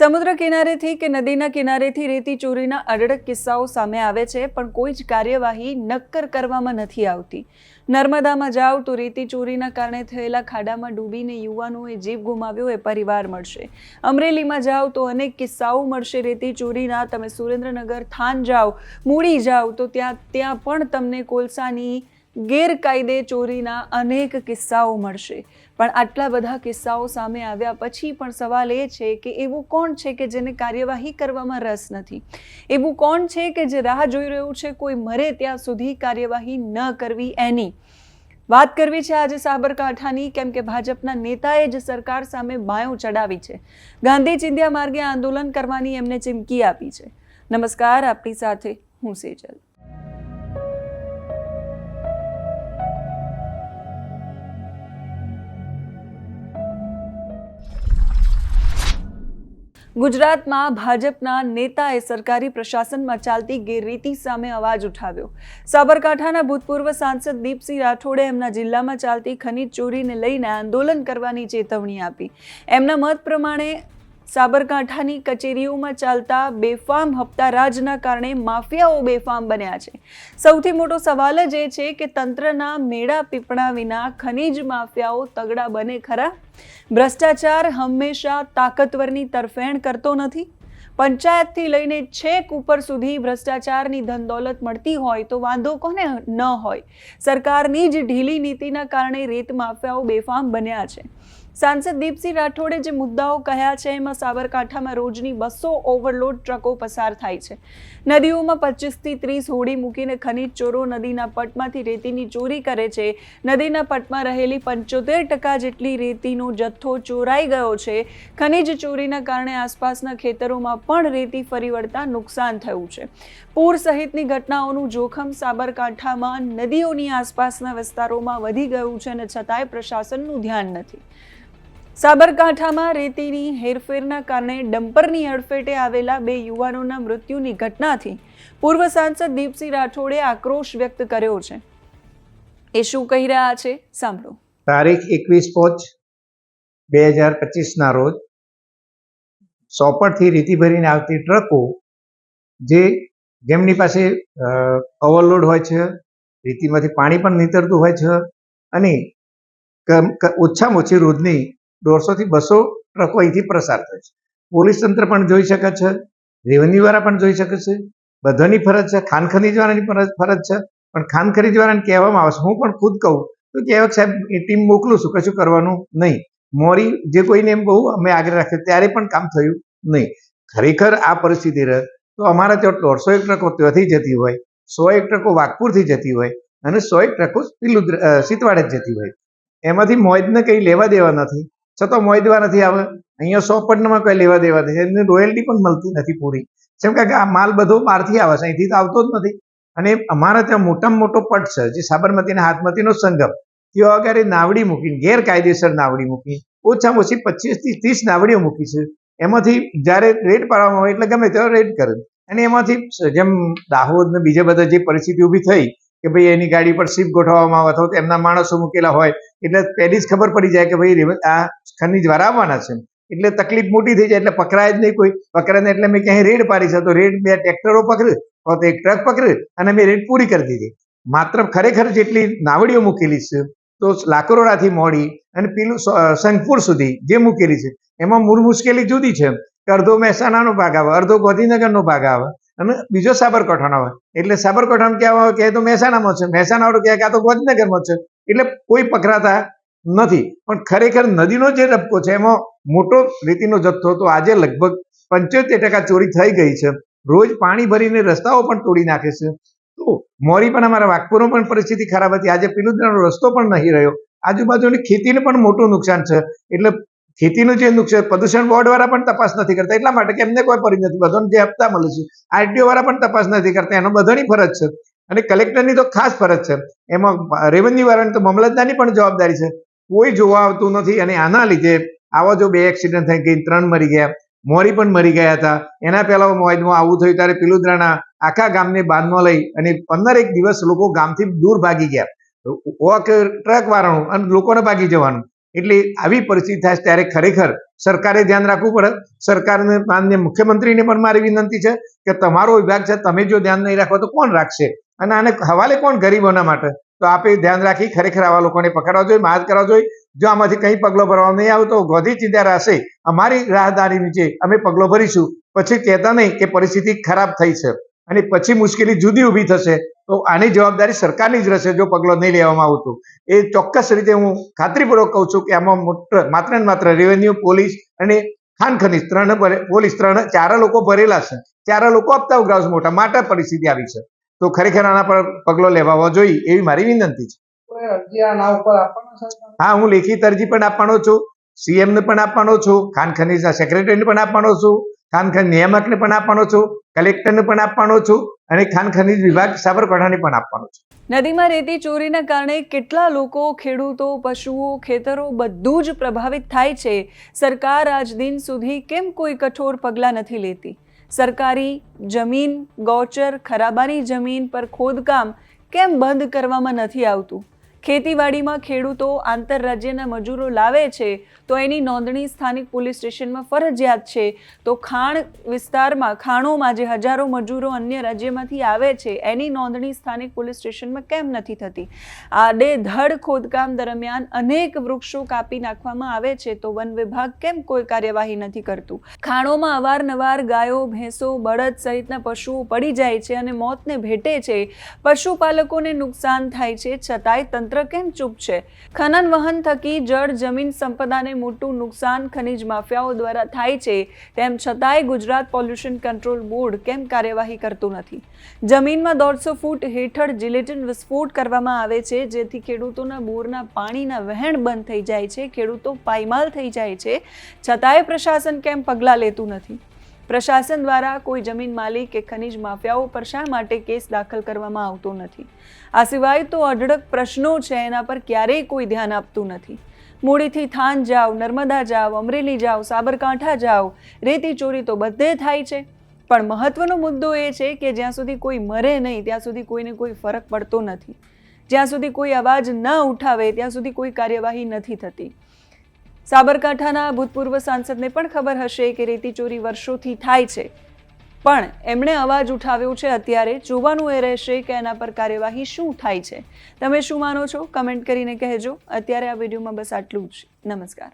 સમુદ્ર કિનારેથી કે નદીના કિનારેથી રેતી ચોરીના અઢળક કિસ્સાઓ સામે આવે છે, પણ કોઈ જ કાર્યવાહી નક્કર કરવામાં નથી આવતી. નર્મદામાં જાઓ તો રેતી ચોરીના કારણે થયેલા ખાડામાં ડૂબીને યુવાનોએ જીવ ગુમાવ્યો, એ પરિવાર મળશે. અમરેલીમાં જાઓ તો અનેક કિસ્સાઓ મળશે રેતી ચોરીના. તમે સુરેન્દ્રનગર થાન જાઓ, મૂડી જાઓ તો ત્યાં ત્યાં પણ તમને કોલસાની ગેરકાયદે ચોરીના અનેક કિસ્સાઓ મળશે. પણ આટલા બધા કિસ્સાઓ સામે આવ્યા પછી પણ સવાલ એ છે કે એવું કોણ છે કે જેને કાર્યવાહી કરવામાં રસ નથી? એવું કોણ છે કે જે રાહ જોઈ રહ્યું છે કોઈ મરે ત્યાં સુધી કાર્યવાહી ન કરવી એની? વાત કરવી છે આજે સાબરકાંઠાની, કેમ કે ભાજપના નેતાએ જ સરકાર સામે બાયો ચડાવી છે. ગાંધી ચિંધ્યા માર્ગે આંદોલન કરવાની એમને ચીમકી આપી છે. નમસ્કાર આપણી સાથે હું સેજલ. ગુજરાતમાં ભાજપના નેતાએ સરકારી પ્રશાસનમાં ચાલતી ગેરરીતિ સામે અવાજ ઉઠાવ્યો. સાબરકાંઠાના ભૂતપૂર્વ સાંસદ દીપસિંહ રાઠોડે એમના જિલ્લામાં ચાલતી ખનીજ ચોરીને લઈને આંદોલન કરવાની ચેતવણી આપી. એમના મત પ્રમાણે સાબરકાંઠાની કચેરીઓમાં ચાલતા બેફામ હપ્તારાજના કારણે માફિયાઓ બેફામ બન્યા છે. સૌથી મોટો સવાલ જ એ છે કે તંત્રના મેળા પીપણા વિના ખનીજ માફિયાઓ તગડા બને ખરા? ભ્રષ્ટાચાર હંમેશા તાકતવરની તરફેણ કરતો નથી. પંચાયતથી લઈને છેક ઉપર સુધી ભ્રષ્ટાચારની ધનદોલત મળતી હોય તો વાંધો કોને ન હોય? સરકારની જ ઢીલી નીતિના કારણે રેત માફિયાઓ બેફામ બન્યા છે. સાંસદ દીપસિંહ રાઠોડે જે મુદ્દાઓ કહ્યા છે, એમાં સાબરકાંઠામાં રોજની બસો ઓવરલોડ ટ્રકો પસાર થાય છે. નદીઓમાં પચીસથી ત્રીસ હોડી મૂકીને ખનીજ ચોરો નદીના પટમાંથી રેતીની ચોરી કરે છે. નદીના પટમાં રહેલી પંચોતેર ટકા જેટલી રેતીનો જથ્થો ચોરાઈ ગયો છે. ખનીજ ચોરીના કારણે આસપાસના ખેતરોમાં પણ રેતી ફરી વળતા નુકસાન થયું છે. પૂર સહિતની ઘટનાઓનું જોખમ સાબરકાંઠામાં નદીઓની આસપાસના વિસ્તારોમાં વધી ગયું છે અને છતાંય પ્રશાસનનું ધ્યાન નથી. સાબરકાંઠામાં રેતીની હેરફેરના કારણે ડમ્પરની અડફેટે આવેલા બે યુવાનોના મૃત્યુની ઘટનાથી પૂર્વ સાંસદ દીપસિંહ રાઠોડે આક્રોશ વ્યક્ત કર્યો છે. એ શું કહી રહ્યા છે? સાંભળો. તારીખ એકવીસ પાંચ બે હજાર પચીસના રોજ સોપડથી રેતી ભરીને આવતી ટ્રકો જે જેમની પાસે ઓવરલોડ હોય છે, રેતીમાંથી પાણી પણ નીતરતું હોય છે અને ઓછામાં ઓછી રોજની દોઢસોથી બસો ટ્રકો અહીંથી પ્રસાર થાય છે. પોલીસ તંત્ર પણ જોઈ શકે છે રેવન્યુવાળા પણ જોઈ શકે છે, બધાની ફરજ છે, ખાન ખનીજવાળાની ફરજ છે, પણ ખાન ખનીજવાળાને કહેવામાં આવશે હું પણ ખુદ કહું, તો કહેવાય હવે સાહેબ, એ ટીમ મોકલું છું, કશું કરવાનું નહીં. મોરી જે કોઈને એમ કહું, અમે આગળ રાખ્યો ત્યારે પણ કામ થયું નહીં. ખરેખર આ પરિસ્થિતિ રહે, તો અમારા ત્યાં દોઢસો એક ટ્રકો ત્યાંથી જતી હોય, સો એક ટ્રકો વાઘપુરથી જતી હોય, અને સો એક ટ્રકો સીતવાડે જ જતી હોય. એમાંથી મોજને કંઈ લેવા દેવા નથી. છતાં મોયદવા નથી આવે. અહીંયા સો પટનામાં કંઈ લેવા દેવા નથી. એમને રોયલ્ટી પણ મળતી નથી પૂરી. જેમ કે આ માલ બધો બહારથી આવે છે. અહીંથી તો આવતો જ નથી. અને અમારા ત્યાં મોટામાં મોટો પટ છે, જે સાબરમતીના હાથમતીનો સંગમ. તેઓ આગળ નાવડી મૂકીને, ગેરકાયદેસર નાવડી મૂકી ઓછામાં ઓછી પચીસથી ત્રીસ નાવડીઓ મૂકી છે. એમાંથી જ્યારે રેડ પાડવામાં આવે એટલે ગમે ત્યારે રેડ કરે. અને એમાંથી જેમ દાહોદ ને બીજા બધા જે પરિસ્થિતિ ઊભી થઈ, કે ભાઈ એની ગાડી પર શિપ ગોઠવવામાં આવે અથવા એમના માણસો મૂકેલા હોય એટલે પહેલી જ ખબર પડી જાય કે ભાઈ આ ખનીજ વાળા આવવાના છે. એટલે તકલીફ મોટી થઈ જાય, એટલે પકડાય જ નહીં કોઈ. પકડાય એટલે મેં ક્યાંય રેડ પાડી છે. તો રેડ બે ટ્રેક્ટરો પકડે અથવા તો એક ટ્રક પકડે અને મેં રેડ પૂરી કરી દીધી. માત્ર ખરેખર જેટલી નાવડીઓ મૂકેલી છે, તો લાકરોડાથી મોડી અને પેલું સંગપુર સુધી જે મૂકેલી છે, એમાં મૂળ મુશ્કેલી જુદી છે. કે અડધો મહેસાણાનો ભાગ આવે, અડધો ગાંધીનગરનો ભાગ આવે અને બીજો સાબરકાંઠાનો આવે. એટલે સાબરકાંઠામાં ક્યાં આવે કે તો મહેસાણામાં છે. મહેસાણાવાળું કહે કે આ તો ગાંધીનગરમાં છે. એટલે કોઈ પકડાતા નથી. પણ ખરેખર નદીનો જે ડબકો છે, એમાં મોટો રેતીનો જથ્થો તો આજે લગભગ પંચોતેર ટકા ચોરી થઈ ગઈ છે. રોજ પાણી ભરીને રસ્તાઓ પણ તોડી નાખે છે. તો મોરી પણ અમારા વાઘપુરનો પણ પરિસ્થિતિ ખરાબ હતી. આજે પિલુદ્રાનો રસ્તો પણ નહીં રહ્યો. આજુબાજુની ખેતીને પણ મોટું નુકસાન છે. એટલે ખેતીનું જે નુકસાન, પ્રદૂષણ બોર્ડ વાળા પણ તપાસ નથી કરતા. એટલા માટે કે એમને કોઈ પડી નથી. બધાને જે હપ્તા મળે છે આરટીઓ વાળા પણ તપાસ નથી કરતા. એનો બધાની ફરજ છે. અને કલેક્ટરની તો ખાસ ફરજ છે. એમાં રેવન્યુ વાળાની તો મામલતદારની પણ જવાબદારી છે. કોઈ જોવા આવતું નથી અને આના લીધે આવા જો બે એક્સિડન્ટ થઈ ગઈ ત્રણ મરી ગયા, મોરી પણ મરી ગયા હતા. એના પહેલા મોજમાં આવું થયું ત્યારે પિલુદ્રાના આખા ગામને બાંધમાં લઈ અને પંદર એક દિવસ લોકો ગામથી દૂર ભાગી ગયા. ઓક ટ્રક વાળાનું અને લોકોને ભાગી જવાનું. એટલે આવી પરિસ્થિતિ થાય ત્યારે ખરેખર સરકારે ધ્યાન રાખવું પડે. સરકારને, માન્ય મુખ્યમંત્રીને પણ મારી વિનંતી છે કે તમારો વિભાગ છે, તમે જો ધ્યાન નહીં રાખો તો કોણ રાખશે? અને આને હવાલે કોણ ગરીબોના માટે? તો આપે ધ્યાન રાખી ખરેખર આવા લોકોને પકડવા જોઈએ માદ કરવા જોઈએ. જો આમાંથી કંઈ પગલો ભરવા નહીં આવે તો ગોધી ચિંતા રહેશે. અમારી રાહદારી નીચે અમે પગલો ભરીશું. પછી કહેતા નહીં કે પરિસ્થિતિ ખરાબ થઈ છે. અને પછી મુશ્કેલી જુદી ઊભી થશે. તો આની જવાબદારી સરકારની જ રહેશે જો પગલો નહીં લેવામાં આવતું. એ ચોક્કસ રીતે હું ખાતરીપૂર્વક કહું છું કે આમાં માત્ર ને માત્ર રેવન્યુ પોલીસ અને ખાન ખનીજ ત્રણ પોલીસ ત્રણ, ચાર લોકો ભરેલા છે. ચાર લોકો આપતા ઉઘરાવ મોટા, માટે પરિસ્થિતિ આવી છે. તો ખરેખર આના પર પગલો લેવાવો જોઈએ એવી મારી વિનંતી છે. હા હું લેખિત અરજી પણ આપવાનો છું સીએમ ને પણ આપવાનો છું ખાન ખનીજના સેક્રેટરીને પણ આપવાનો છું ખાન ખનીજ નિયામકને પણ આપવાનો છું કલેક્ટરને પણ આપવાનો છું અને ખાન ખનીજ વિભાગ સાબરકાંઠાને પણ આપવાનો છું. નદીમાં રેતી ચોરીના કારણે કેટલા લોકો ખેડૂતો પશુઓ ખેતરો બધું જ પ્રભાવિત થાય છે. સરકાર આજ દિન સુધી કેમ કોઈ કઠોર પગલાં નથી લેતી? સરકારી જમીન ગૌચર ખરાબાની જમીન પર ખોદકામ કેમ બંધ કરવામાં નથી આવતું? ખેતીવાડીમાં ખેડૂતો આંતરરાજ્યના મજૂરો લાવે છે, તો એની નોંધણી સ્થાનિક પોલીસ સ્ટેશનમાં ફરજિયાત છે. તો ખાણ વિસ્તારમાં, ખાણોમાં જે હજારો મજૂરો અન્ય રાજ્યમાંથી આવે છે, એની નોંધણી સ્થાનિક પોલીસ સ્ટેશનમાં કેમ નથી થતી? આડે ધડ ખોદકામ દરમિયાન અનેક વૃક્ષો કાપી નાખવામાં આવે છે, તો વન વિભાગ કેમ કોઈ કાર્યવાહી નથી કરતું? ખાણોમાં અવારનવાર ગાયો, ભેંસો, બળદ સહિતના પશુઓ પડી જાય છે અને મોતને ભેટે છે. પશુપાલકોને નુકસાન થાય છે, છતાંય તંત્ર કેમ ચૂપ છે? ખનન વહન થકી જળ, જમીન સંપદાને મોટું નુકસાન ખનિજ માફિયાઓ દ્વારા થાય છે, તેમ છતાંય ગુજરાત પોલ્યુશન કંટ્રોલ બોર્ડ કેમ કાર્યવાહી કરતું નથી? જમીનમાં દોઢસો ફૂટ હેઠળ જિલેટિન વિસ્ફોટ કરવામાં આવે છે, જેથી ખેડૂતોના બોરના પાણીના વહેણ બંધ થઈ જાય છે, ખેડૂતો પાયમાલ થઈ જાય છે, છતાંય પ્રશાસન કેમ પગલાં લેતું નથી? પ્રશાસન દ્વારા કોઈ જમીન માલિક કે ખનિજ માફિયાઓ પર શા માટે કેસ દાખલ કરવામાં આવતો નથી? આ સિવાય તો અઢળક પ્રશ્નો છે, એના પર ક્યારેય કોઈ ધ્યાન આપતું નથી. મૂડીથી થાન જાઓ નર્મદા જાઓ અમરેલી જાઓ સાબરકાંઠા જાઓ રેતી ચોરી તો બધે થાય છે. પણ મહત્વનો મુદ્દો એ છે કે જ્યાં સુધી કોઈ મરે નહીં, ત્યાં સુધી કોઈને કોઈ ફરક પડતો નથી. જ્યાં સુધી કોઈ અવાજ ન ઉઠાવે, ત્યાં સુધી કોઈ કાર્યવાહી નથી થતી. સાબરકાંઠાના ભૂતપૂર્વ સાંસદને પણ ખબર હશે કે રેતી ચોરી વર્ષોથી થાય છે. પણ એમણે અવાજ ઉઠાવ્યો છે અત્યારે. જોવાનું એ રહેશે કે એના પર કાર્યવાહી શું થાય છે. તમે શું માનો છો? કમેન્ટ કરીને કહેજો. અત્યારે આ વિડીયોમાં બસ આટલું જ. નમસ્કાર.